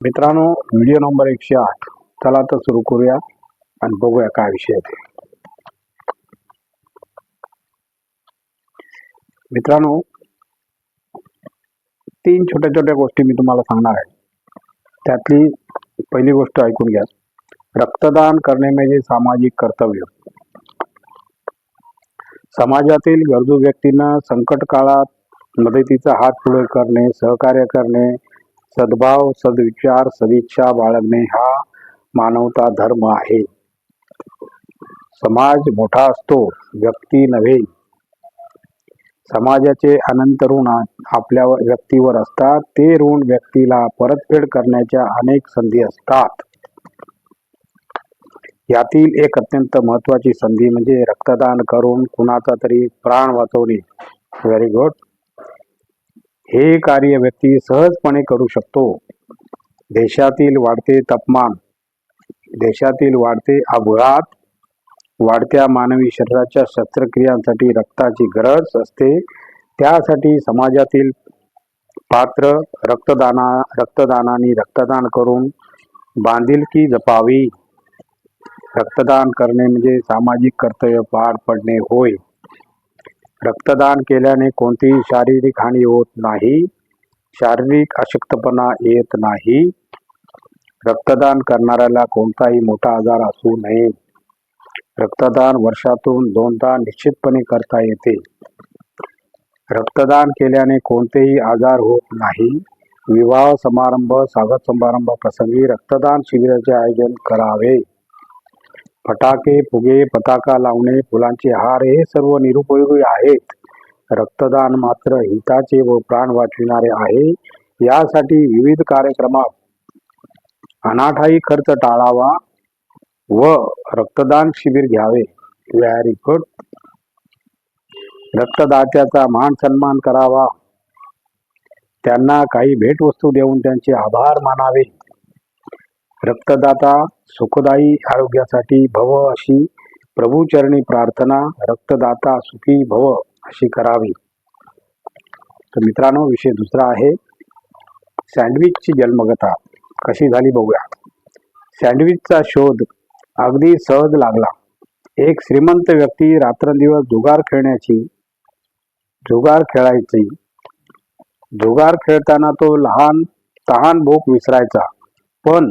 मित्रांनो video number एकशे आठ. चला तर सुरू करूया आणि बघूया काय विषय ते. मित्रांनो तीन छोट्या छोट्या गोष्टी मी तुम्हाला सांगणार आहे. त्यातली पहिली गोष्ट ऐकून घ्या. रक्तदान करणे म्हणजे सामाजिक कर्तव्य. समाजातील गरजू व्यक्तींना संकट काळात मदतीचा हात पुढे करणे सहकार्य करणे सद्भाव सद्विचार सदिच्छा बाळगणे हा मानवता धर्म आहे. समाज मोठा असतो व्यक्ती नव्हे. समाजाचे अनंत ऋण आपल्या व्यक्तीवर असतात. ते ऋण व्यक्तीला परतफेड करण्याच्या अनेक संधी असतात. यातील एक अत्यंत महत्वाची संधी म्हणजे रक्तदान करून कुणाचा तरी प्राण वाचवणे. व्हेरी गुड हे कार्य व्यक्ती सहजपणे करू शकतो. देशातील वाढते तापमान देशातील वाढते अपघात वाढत्या मानवी शरीराच्या शस्त्रक्रियांसाठी रक्ताची गरज असते. त्यासाठी समाजातील पात्र रक्तदाना रक्तदानाने रक्तदान करून बांधिलकी जपावी. रक्तदान करणे म्हणजे सामाजिक कर्तव्य पार पडणे होय. रक्तदान केल्याने कोणतीही शारीरिक हानी होत नाही. शारीरिक अशक्तपणा येत नाही. रक्तदान करणाऱ्याला कोणताही मोठा आजार असू नये. रक्तदान वर्षातून दोनदा निश्चितपणे करता येते. रक्तदान केल्याने कोणतेही आजार होत नाही. विवाह समारंभ स्वागत समारंभ प्रसंगी रक्तदान शिबिराचे आयोजन करावे. फटाके फुगे पताका लावणे फुलांचे हार हे सर्व निरुपयोगी आहेत. रक्तदान मात्र हिताचे व प्राण वाचविणारे आहे. यासाठी विविध कार्यक्रमात अनाठाई खर्च टाळावा व रक्तदान शिबिर घ्यावे. व्हेरी गुड रक्तदात्याचा मान सन्मान करावा. त्यांना काही भेटवस्तू देऊन त्यांचे आभार मानावे. रक्तदाता सुखदायी आरोग्यासाठी भव अशी प्रभूचरणी प्रार्थना रक्तदाता सुखी भव अशी करावी. तर मित्रांनो विषय दुसरा आहे. सँडविचची जन्मगता कशी झाली बघूया. सँडविचचा शोध अगदी सहज लागला. एक श्रीमंत व्यक्ती रात्रंदिवस जुगार खेळण्याची जुगार खेळायची. जुगार खेळताना तो लहान तहान भूक विसरायचा. पण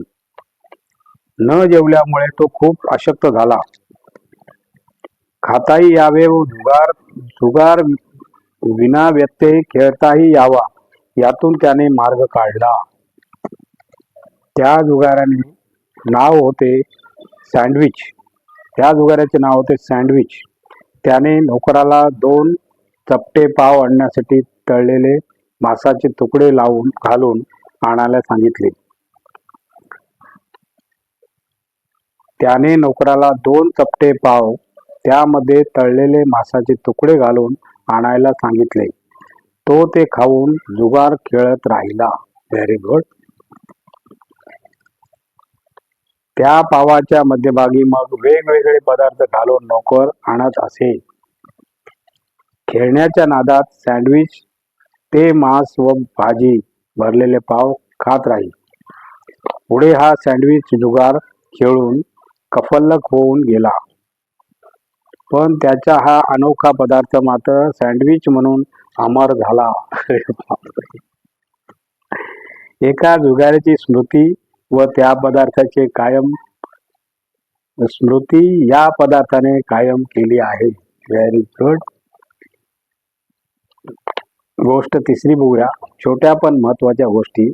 न जेवल्यामुळे तो खूप अशक्त झाला. खाताही यावे व जुगार जुगार विना व्यत्यय खेळताही यावा यातून त्याने मार्ग काढला. त्या जुगाराने नाव होते सँडविच. त्या जुगाराचे नाव होते सँडविच. त्याने नोकराला दोन चपटे पाव आणण्यासाठी तळलेले मांसाचे तुकडे लावून घालून आणायला सांगितले. त्याने नोकराला दोन चपटे पाव त्यामध्ये तळलेले मांसाचे तुकडे घालून आणायला सांगितले. तो ते खाऊन जुगार खेळत राहिला. व्हेरी गुड त्या पावाच्या मध्यभागी मग वेगवेगळे पदार्थ घालून नोकर आणत असे. खेळण्याच्या नादात सँडविच ते मांस व भाजी भरलेले पाव खात राही. पुढे हा सँडविच जुगार खेळून कफल्लक होऊन गेला. पण त्याचा हा अनोखा पदार्थ मात्र सँडविच म्हणून अमर झाला. एका जुगाराची स्मृती व त्या पदार्थाचे कायम स्मृती या पदार्थाने कायम केली आहे. व्हेरी गुड गोष्ट तिसरी बघूया. छोट्या पण महत्त्वाच्या गोष्टी.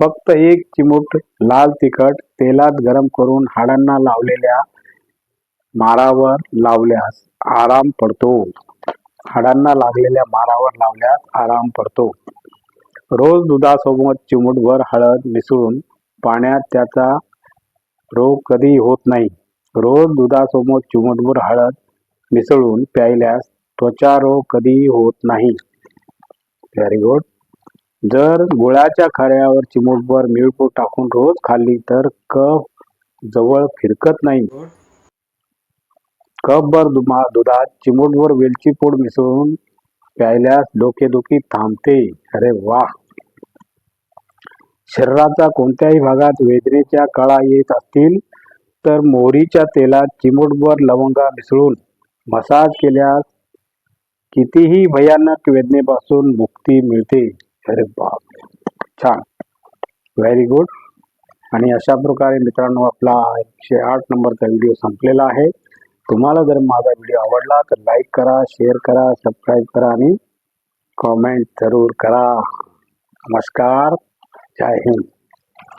फक्त एक चिमूट लाल तिखट तेलात गरम करून हाडांना लावलेल्या मारावर लावल्यास आराम पडतो. हाडांना लागलेल्या मारावर लावल्यास आराम पडतो. रोज दुधासोबत चिमूटभर हळद मिसळून पाण्यात त्याचा रोग कधी होत नाही. रोज दुधासोबत चिमूटभर हळद मिसळून प्यायल्यास त्वचा रोग कधीही होत नाही. Very good. जर गुळाच्या खऱ्यावर चिमूटभर मिळपूड टाकून रोज खाल्ली तर कफ जवळ फिरकत नाही. कपभर दुमा दुधात चिमूटभर वेलची पूड मिसळून प्यायल्यास डोकेदुखी थांबते. अरे वा शरीराचा कोणत्याही भागात वेदनेच्या कळा येत असतील तर मोहरीच्या तेलात चिमूटभर लवंगा मिसळून मसाज केल्यास कितीही भयानक वेदनेपासून मुक्ती मिळते. अरे बाप छान. व्हेरी गुड आणि अशा प्रकारे मित्रांनो आपला एकशे आठ नंबरचा व्हिडिओ संपलेला आहे. तुम्हाला जर माझा व्हिडिओ आवडला तर लाईक करा शेअर करा सबस्क्राईब करा आणि कॉमेंट जरूर करा. नमस्कार. जय हिंद.